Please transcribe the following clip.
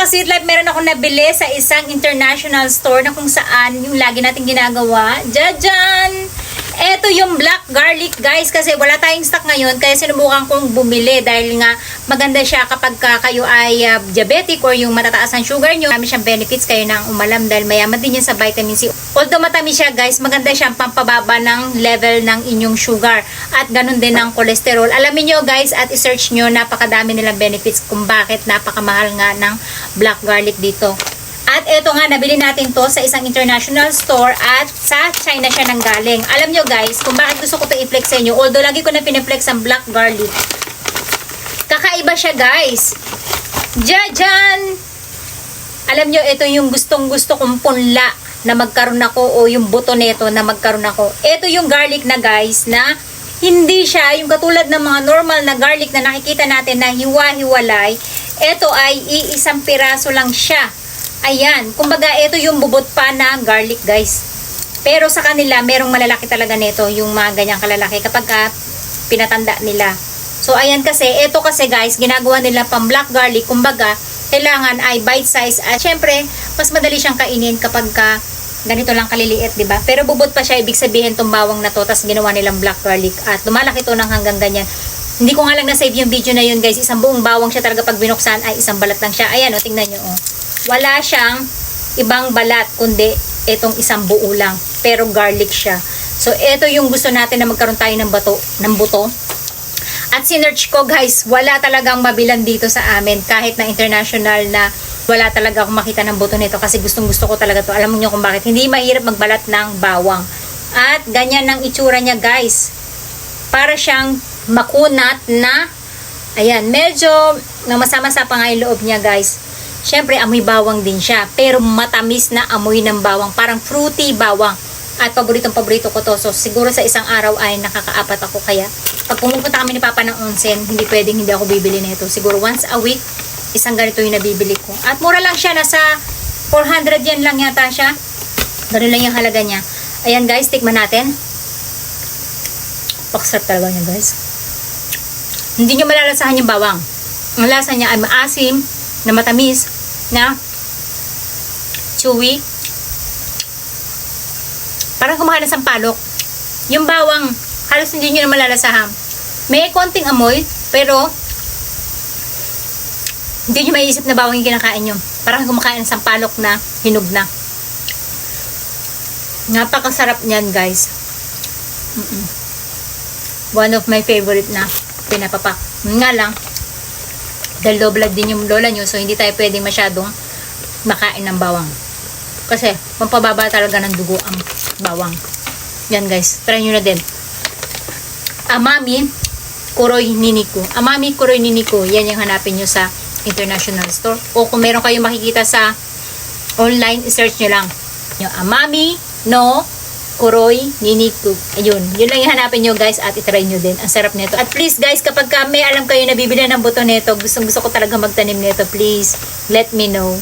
ka-sweet life, meron akong nabili sa isang international store na kung saan yung lagi natin ginagawa. Jajan! Yung black garlic guys kasi wala tayong stock ngayon kaya sinubukan kong bumili dahil nga maganda siya kapag ka kayo ay ah, diabetic or yung matataas ang sugar nyo. Marami siyang benefits kayo ng umalam dahil mayaman din yan sa vitamin C. Although matamis siya guys, maganda siyang pampababa ng level ng inyong sugar at ganun din ng cholesterol. Alamin nyo guys at isearch nyo napakadami nilang benefits kung bakit napakamahal nga ng black garlic dito. Eto nga, nabili natin to sa isang international store at sa China siya nang galing. Alam nyo guys, kung bakit gusto ko to i-flex sa inyo, although lagi ko na piniflex ang black garlic, kakaiba siya guys. Jajan! Alam nyo, ito yung gustong gusto kong punla na magkaroon ako o yung buto nito na magkaroon ako. Ito yung garlic na guys na hindi siya yung katulad ng mga normal na garlic na nakikita natin na hiwa-hiwalay. Ito ay iisang piraso lang siya. Ayan, kumbaga ito yung bubot pa na garlic guys. Pero sa kanila, merong malalaki talaga nito, yung mga ganyang kalalaki kapag ka pinatanda nila. So ayan kasi, ito kasi guys, ginagawa nila pang black garlic, kumbaga, kailangan ay bite size at syempre, mas madali siyang kainin kapag ka ganito lang kaliliit, di ba? Pero bubot pa siya, ibig sabihin tong bawang na to, tas ginawa nilang black garlic at lumalaki to ng hanggang ganyan. Hindi ko nga lang na-save yung video na yun guys, isang buong bawang siya talaga pag binuksan ay isang balat lang siya. Ayan o, tingnan nyo o. Wala siyang ibang balat, kundi itong isang buo lang. Pero garlic siya. So, ito yung gusto natin na magkaroon tayo ng bato, ng buto. At sinerch ko guys, wala talagang mabilan dito sa amin kahit na international na wala talaga akong makita ng buto nito kasi gustong gusto ko talaga to. Alam niyo kung bakit. Hindi mahirap magbalat ng bawang. At ganyan ang itsura niya guys. Para siyang makunat na ayan, medyo na masama-sa pa nga yung loob niya guys. Siyempre, amoy bawang din siya. Pero matamis na amoy ng bawang. Parang fruity bawang. At paboritong paborito ko to. So, siguro sa isang araw ay nakakaapat ako. Kaya, pag pumupunta kami ni Papa ng onsen, hindi pwedeng hindi ako bibili nito. Siguro once a week, isang ganito yung nabibili ko. At mura lang siya. Nasa 400 yan lang yata siya. Ganun lang yung halaga niya. Ayan guys, tikman natin. Paksarap talaga niya guys. Hindi nyo malalasahan yung bawang. Ang lasa niya ay maasim, na matamis, na chewy. Parang kumakain ng sampalok. Yung bawang, halos hindi nyo na malalasahan. May konting amoy, pero hindi nyo maiisip na bawang yung kinakain nyo. Parang kumakain ng sampalok na hinog na. Napakasarap niyan, guys. Mm-mm. One of my favorite na pinapapak. Nga lang, dahil low blood din yung lola nyo, so hindi tayo pwedeng masyadong makain ng bawang. Kasi, pampababa talaga ng dugo ang bawang. Yan guys, try nyo na din. Amami Kuroy Niniko. Amami Kuroy Niniko, yan yung hanapin nyo sa international store. O kung meron kayong makikita sa online, search nyo lang. Yung Amami no Kuroy Niniko. Ayun, yun lang yung hanapin nyo guys at itry nyo din. Ang sarap nito. At please guys, kapag ka may alam kayo na bibili ng buto nito, gustong gusto ko talaga magtanim nito, please let me know.